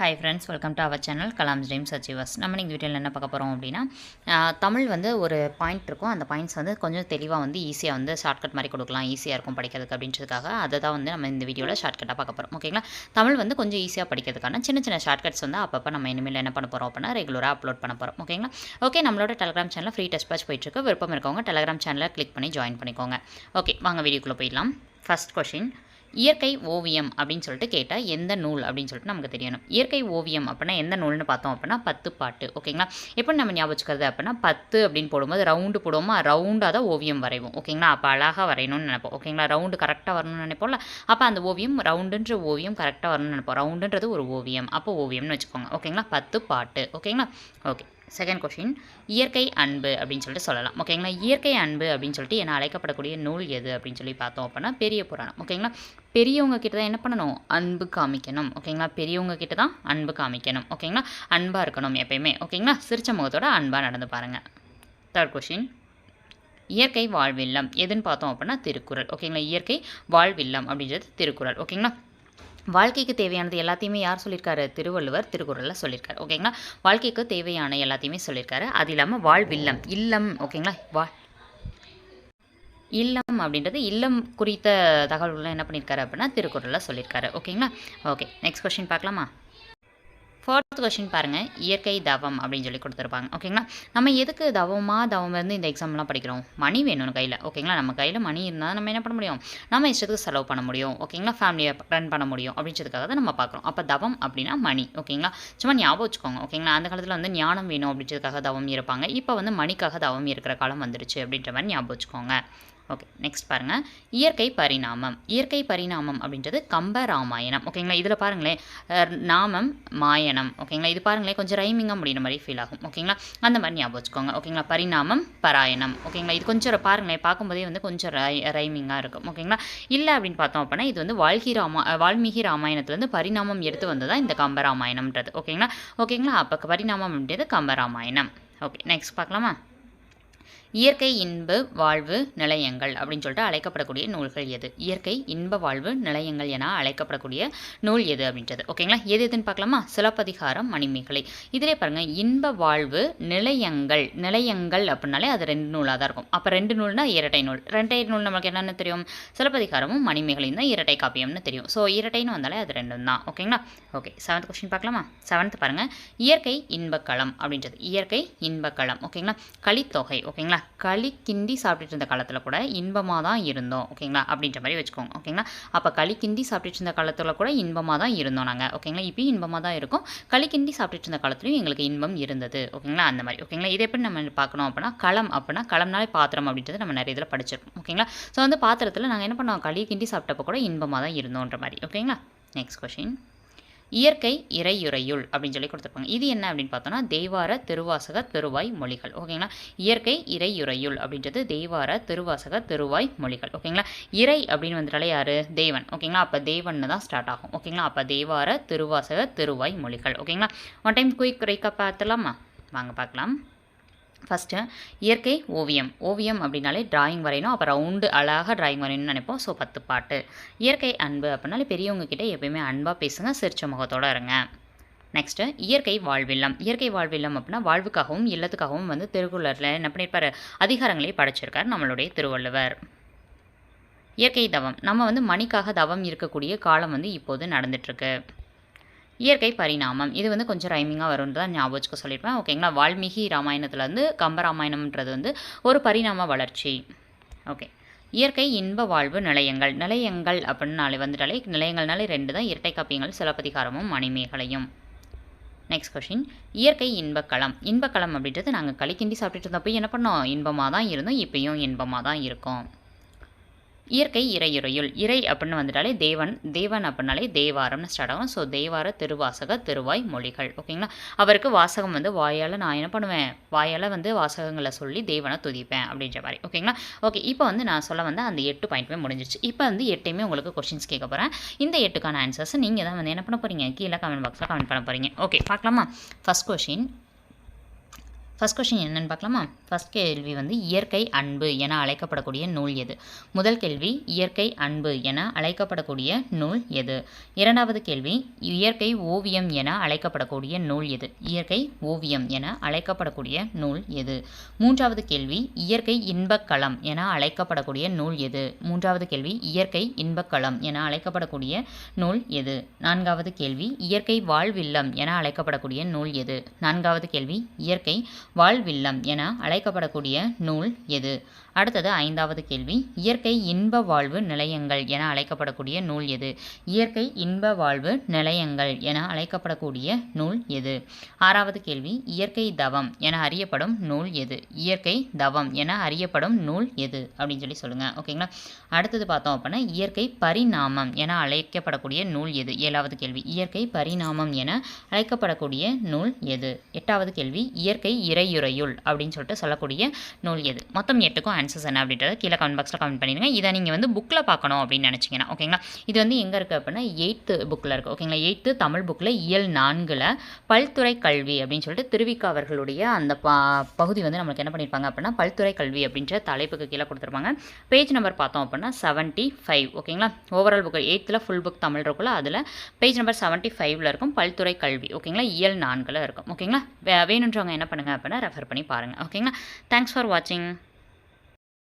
Hi friends welcome to our channel Kalam's dreams achievers நம்ம இந்த வீடியோவில் என்ன பார்க்க போகிறோம் அப்படின்னா தமிழ் வந்து ஒரு பாயிண்ட் இருக்கும். அந்த பாயிண்ட்ஸ் வந்து கொஞ்சம் தெளிவாக வந்து ஈஸியாக வந்து ஷார்ட்கட் மாதிரி கொடுக்கலாம். ஈஸியாக இருக்கும் படிக்கிறதுக்கு அப்படின்றதுக்காக அதை தான் வந்து நம்ம இந்த வீடியோவில் ஷார்ட்கட்டாக பார்க்க போகிறோம் ஓகேங்களா தமிழ் வந்து கொஞ்சம் ஈஸியாக படிக்கிறதுக்கான சின்ன சின்ன ஷார்ட்கட்ஸ் வந்து அப்பப்போ நம்ம இனிமேல் என்ன பண்ண போகிறோம் அப்படின்னா ரெகுலராக அப்லோட் பண்ண போகிறோம் ஓகேங்களா ஓகே நம்மளோட டெலிகிராம் சேனலில் ஃப்ரீ டெஸ்ட் பேட்ச் போயிட்டுருக்கு விருப்பம் இருக்கவங்க டெலிகிராம் சேனலில் கிளிக் பண்ணி ஜாயின் பண்ணிக்கோங்க. ஓகே வாங்க வீடியோக்குள்ளே போயிடலாம். ஃபஸ்ட் கொஷின் இயற்கை ஓவியம் அப்படின்னு சொல்லிட்டு கேட்டால் எந்த நூல் அப்படின்னு சொல்லிட்டு நமக்கு தெரியணும். இயற்கை ஓவியம் அப்படின்னா எந்த நூல்னு பார்த்தோம் அப்படின்னா பத்து பாட்டு ஓகேங்களா எப்படி நம்ம ஞாபகம் வச்சுக்கிறது அப்படின்னா பத்து அப்படின்னு போடும்போது ரவுண்டு போடுவோமா? ரவுண்டாக தான் ஓவியம் வரைவோம் ஓகேங்களா அப்போ அழகாக வரையணும்னு நினைப்போம் ஓகேங்களா ரவுண்டு கரெக்டாக வரணும்னு நினைப்போம்ல? அப்போ அந்த ஓவியம் ரவுண்டுன்ற ஓவியம் கரெக்டாக வரணும்னு நினைப்போம். ரவுண்டுன்றது ஒரு ஓவியம் அப்போ ஓவியம்னு வச்சுக்கோங்க ஓகேங்களா பத்து பாட்டு ஓகேங்களா ஓகே செகண்ட் கொஷின் இயற்கை அன்பு அப்படின்னு சொல்லிட்டு சொல்லலாம். ஓகேங்களா இயற்கை அன்பு அப்படின்னு சொல்லிட்டு என அழைக்கப்படக்கூடிய நூல் எது அப்படின்னு சொல்லி பார்த்தோம் அப்படின்னா பெரிய புராணம். ஓகேங்களா பெரியவங்க கிட்ட தான் என்ன பண்ணணும்? அன்பு காமிக்கணும். ஓகேங்களா பெரியவங்க கிட்ட தான் அன்பு காமிக்கணும். ஓகேங்களா அன்பாக இருக்கணும் எப்பயுமே. ஓகேங்களா சிரிச்ச முகத்தோட அன்பாக நடந்து பாருங்கள் தேர்ட் கொஷின் இயற்கை வாழ்வில்லம் எதுன்னு பார்த்தோம் அப்படின்னா திருக்குறள். ஓகேங்களா இயற்கை வாழ்வில்லம் அப்படின்றது திருக்குறள். ஓகேங்களா வாழ்க்கைக்கு தேவையானது எல்லாத்தையுமே யார் சொல்லியிருக்காரு? திருவள்ளுவர் திருக்குறளில் சொல்லியிருக்காரு. ஓகேங்களா? வாழ்க்கைக்கு தேவையான எல்லாத்தையுமே சொல்லியிருக்காரு. அது இல்லாமல் வாழ்வில்லம் இல்லம் ஓகேங்களா? வா இல்லம் அப்படின்றது இல்லம் குறித்த தகவல்கள்லாம் என்ன பண்ணியிருக்காரு அப்படின்னா திருக்குறளில் சொல்லியிருக்காரு. ஓகேங்களா? ஓகே நெக்ஸ்ட் கொஸ்டின் பார்க்கலாமா? ஃபோர்த் கொஷின் பாருங்கள் இயற்கை தவம் அப்படின்னு சொல்லி கொடுத்துருப்பாங்க. ஓகேங்களா நம்ம எதுக்கு தவமாக தவம் இருந்து இந்த எக்ஸாம்லாம் படிக்கிறோம்? மணி வேணும் கையில். ஓகேங்களா நம்ம கையில் மணி இருந்தால் நம்ம என்ன பண்ண முடியும்? நம்ம இஷ்டத்துக்கு செலவு பண்ண முடியும். ஓகேங்களா ஃபேமிலியை ரன் பண்ண முடியும் அப்படின்றதுக்காக தான் நம்ம பார்க்குறோம். அப்போ தவம் அப்படின்னா மணி. ஓகேங்களா சும்மா ஞாபகம் வச்சுக்கோங்க. ஓகேங்களா அந்த காலத்தில் வந்து ஞானம் வேணும் அப்படின்றதுக்காக தவம் இருப்பாங்க. இப்போ வந்து மணிக்காக தவம் இருக்கிற காலம் வந்துருச்சு அப்படின்ற மாதிரி ஞாபகம் வச்சுக்கோங்க. ஓகே நெக்ஸ்ட் பாருங்கள் இயற்கை பரிணாமம். இயற்கை பரிணாமம் அப்படின்றது கம்ப ராமாயணம். ஓகேங்களா இதில் பாருங்களேன். நாமம் மாயணம். ஓகேங்களா இது பாருங்களேன் கொஞ்சம் ரைமிங்காக முடியுற மாதிரி ஃபீல் ஆகும். ஓகேங்களா அந்த மாதிரி ஞாபகம் வச்சுக்கோங்க. ஓகேங்களா பரிணாமம் பராயணம். ஓகேங்களா இது கொஞ்சம் பாருங்களேன் பார்க்கும்போதே வந்து கொஞ்சம் ரை ரைமிங்காக இருக்கும். ஓகேங்களா இல்லை அப்படின்னு பார்த்தோம் அப்படின்னா இது வந்து வாழ்கி ராமா வால்மீகி ராமாயணத்துலேருந்து பரிணாமம் எடுத்து வந்ததா இந்த கம்ப ராமாயணம்ன்றது. ஓகேங்களா ஓகேங்களா அப்போ பரிணாமம் அப்படின்றது கம்ப ராமாயணம். ஓகே நெக்ஸ்ட் பார்க்கலாமா? இயற்கை இன்ப வாழ்வு நிலையங்கள் அப்படின்னு சொல்லிட்டு அழைக்கப்படக்கூடிய நூல்கள் எது? இயற்கை இன்ப வாழ்வு நிலையங்கள் என அழைக்கப்படக்கூடிய நூல் எது அப்படின்றது. ஓகேங்களா எது எதுன்னு பார்க்கலாமா? சிலப்பதிகாரம் மணிமேகலை. இதிலே பாருங்கள் இன்ப வாழ்வு நிலையங்கள் நிலையங்கள் அப்படின்னாலே அது ரெண்டு நூலாக தான் இருக்கும். அப்போ ரெண்டு நூல்னா இரட்டை நூல். ரெண்டை நூல் நமக்கு என்னென்னு தெரியும்? சிலப்பதிகாரமும் மணிமேகலையும் தான் இரட்டை காப்பியம்னு தெரியும். ஸோ இரட்டைன்னு வந்தாலே அது ரெண்டும் தான். ஓகேங்களா ஓகே செவன்த் கொஸ்டின் பார்க்கலாமா? செவன்த் பாருங்கள் இயற்கை இன்பக்களம் அப்படின்றது. இயற்கை இன்பக்களம் ஓகேங்களா கலித்தொகை. ஓகேங்களா களி கிண்டி சாப்பிட்டுட்டு இருந்த காலத்தில் கூட இன்பமாக தான் இருந்தோம். ஓகேங்களா? அப்படின்ற மாதிரி வச்சுக்கோங்க. ஓகேங்களா? அப்போ களி கிண்டி சாப்பிட்டுட்டு இருந்த காலத்தில் கூட இன்பமாக தான் இருந்தோம் நாங்கள் ஓகேங்களா? இப்பயும் இன்பமாக தான் இருக்கும். களி கிண்டி சாப்பிட்டுட்டு இருந்த காலத்துலையும் எங்களுக்கு இன்பம் இருந்தது. ஓகேங்களா? அந்த மாதிரி. ஓகேங்களா? இதை எப்படி நம்ம பார்க்கணும் அப்படின்னா களம் அப்படின்னா களம்னாலே பாத்திரம் அப்படின்றது நம்ம நிறைய இதில் படிச்சிருக்கோம். ஓகேங்களா? ஸோ வந்து பாத்திரத்தில் நாங்கள் என்ன பண்ணுவோம்? களி கிண்டி சாப்பிட்டப்போ கூட இன்பமாக தான் இருந்தோன்ற மாதிரி. ஓகேங்களா? நெக்ஸ்ட் கொஷின் இயற்கை இறையுறையுள் அப்படின்னு சொல்லி கொடுத்துருப்பாங்க. இது என்ன அப்படின்னு பார்த்தோன்னா தெய்வார திருவாசக திருவாய் மொழிகள். ஓகேங்களா? இயற்கை இறையுறையுள் அப்படின்றது தெய்வார திருவாசக திருவாய் மொழிகள். ஓகேங்களா? இறை அப்படின்னு வந்துட்டாலே யார்? தேவன். ஓகேங்களா? அப்போ தேவன்னு தான் ஸ்டார்ட் ஆகும். ஓகேங்களா? அப்போ தேவார திருவாசக திருவாய் மொழிகள். ஓகேங்களா? ஒன் டைம் குயிக் குறைக்க பார்த்துலாமா வாங்க பார்க்கலாம். ஃபஸ்ட்டு இயற்கை ஓவியம். ஓவியம் அப்படின்னாலே டிராயிங் வரையணும். அப்போ ரவுண்டு அழகாக டிராயிங் வரையணும்னு நினைப்போம். ஸோ பத்து பாட்டு. இயற்கை அன்பு அப்படின்னாலே பெரியவங்க கிட்டே எப்பயுமே அன்பாக பேசுங்க சிரிச்ச முகத்தோடு இருங்க. நெக்ஸ்ட்டு இயற்கை வாழ்வில்லம். இயற்கை வாழ்வில்லம் அப்படின்னா வாழ்வுக்காகவும் இல்லத்துக்காகவும் வந்து திருக்குறளில் என்ன பண்ணியிருப்பார் அதிகாரங்களையும் படைச்சிருக்கார் நம்மளுடைய திருவள்ளுவர். இயற்கை தவம். நம்ம வந்து மணிக்காக தவம் இருக்கக்கூடிய காலம் வந்து இப்போது நடந்துட்டுருக்கு இயற்கை பரிணாமம். இது வந்து கொஞ்சம் ரைமிங்காக வரும்னு தான் ஞாபகம் வச்சுக்க சொல்லியிருப்பேன். ஓகேங்களா வால்மீகி வந்து கம்பராமாயணம்ன்றது வந்து ஒரு பரிணாம வளர்ச்சி. ஓகே இயற்கை இன்ப வாழ்வு நிலையங்கள். நிலையங்கள் அப்படின்னாலே வந்துட்டாலே நிலையங்கள்னாலே ரெண்டு தான். இரட்டை காப்பியங்கள் சிலப்பதிகாரமும் மணிமேகலையும். நெக்ஸ்ட் கொஷின் இயற்கை இன்பக்களம் இன்பக்களம் அப்படின்றது நாங்கள் களிக்கிண்டி சாப்பிட்டுட்டு இருந்தப்போ என்ன பண்ணோம்? இன்பமாக தான் இருந்தோம். இப்பயும் இன்பமாக தான் இருக்கோம். இயற்கை இறையுறையுள். இறை அப்படின்னு வந்துட்டாலே தேவன் தேவன் அப்படின்னாலே தேவாரம்னு ஸ்டார்ட் ஆகும். ஸோ தேவார திருவாசக திருவாய் மொழிகள் ஓகேங்களா அவருக்கு வாசகம் வந்து வாயால் நான் என்ன பண்ணுவேன்? வாயால் வந்து வாசகங்களை சொல்லி தேவனை துதிப்பேன் அப்படின்ற மாதிரி ஓகேங்களா ஓகே இப்போ வந்து நான் சொல்ல வந்து அந்த எட்டு பாயிண்ட்டுமே முடிஞ்சிச்சு இப்போ வந்து எட்டையுமே உங்களுக்கு கொஷின்ஸ் கேட்க போகிறேன் இந்த எட்டுக்கான ஆன்சர்ஸ் நீங்கள் தான் வந்து என்ன பண்ண போகிறீங்க கீழே கமெண்ட் பாக்ஸில் கமெண்ட் பண்ண போகிறீங்க ஓகே பார்க்கலாமா? ஃபஸ்ட் கொஷின் ஃபஸ்ட் கொஷின் என்னென்னு பார்க்கலாமா? ஃபஸ்ட் கேள்வி வந்து இயற்கை அன்பு என அழைக்கப்படக்கூடிய நூல் எது? முதல் கேள்வி இயற்கை அன்பு என அழைக்கப்படக்கூடிய நூல் எது? இரண்டாவது கேள்வி இயற்கை ஓவியம் என அழைக்கப்படக்கூடிய நூல் எது? இயற்கை ஓவியம் என அழைக்கப்படக்கூடிய நூல் எது? மூன்றாவது கேள்வி இயற்கை இன்பக்களம் என அழைக்கப்படக்கூடிய நூல் எது? மூன்றாவது கேள்வி இயற்கை இன்பக்களம் என அழைக்கப்படக்கூடிய நூல் எது? நான்காவது கேள்வி இயற்கை வாழ்வில்லம் என அழைக்கப்படக்கூடிய நூல் எது? நான்காவது கேள்வி இயற்கை வாழ்வில்லம் என அழைக்கப்படக்கூடிய நூல் எது? அடுத்தது ஐந்தாவது கேள்வி. இயற்கை இன்ப வாழ்வு நிலையங்கள் என அழைக்கப்படக்கூடிய நூல் எது? இயற்கை இன்ப வாழ்வு நிலையங்கள் என அழைக்கப்படக்கூடிய நூல் எது? ஆறாவது கேள்வி. இயற்கை தவம் என அறியப்படும் நூல் எது? இயற்கை தவம் என அறியப்படும் நூல் எது? அப்படின்னு சொல்லி சொல்லுங்கள் ஓகேங்களா அடுத்தது பார்த்தோம் அப்படின்னா இயற்கை பரிணாமம் என அழைக்கப்படக்கூடிய நூல் எது? ஏழாவது கேள்வி. இயற்கை பரிணாமம் என அழைக்கப்படக்கூடிய நூல் எது? எட்டாவது கேள்வி. இயற்கை இறையுறையுள் அப்படின்னு சொல்லிட்டு சொல்லக்கூடிய நூல் எது? மொத்தம் எட்டுக்கும் ஆன்சர்ஸ் என்ன அப்படின்றத கீழே கமெண்ட் பாக்ஸில் கமெண்ட் பண்ணிடுங்க. இதை நீங்கள் வந்து புக்கில் பார்க்கணும் அப்படின்னு நினச்சிங்கன்னா ஓகேங்களா இது வந்து எங்கே இருக்குது அப்படின்னா எயித்து புக்கில் இருக்குது ஓகேங்களா எயித்து தமிழ் புக்கில் இயல் நான்கில் பல்துறை கல்வி அப்படின்னு சொல்லிட்டு திருவிக்கா அவர்களுடைய அந்த பா பகுதி வந்து நம்மளுக்கு என்ன பண்ணியிருப்பாங்க அப்படின்னா பல்துறை கல்வி அப்படின்ற தலைப்புக்கு கீழே கொடுத்துருப்பாங்க. பேஜ் நம்பர் பார்த்தோம் அப்படின்னா செவன்ட்டி ஃபைவ் ஓகேங்களா ஓவரால் புக் எயித்தில் ஃபுல் புக் தமிழ் இருக்குல்ல அதில் பேஜ் நம்பர் செவன்ட்டி ஃபைவ்ல இருக்கும் பல்துறை கல்வி ஓகேங்களா இயல் நான்கில் இருக்கும் ஓகேங்களா வேணுன்றவங்க என்ன பண்ணுங்கள் அப்படின்னா ரெஃபர் பண்ணி பாருங்கள் ஓகேங்களா தேங்க்ஸ் ஃபார் வாட்சிங்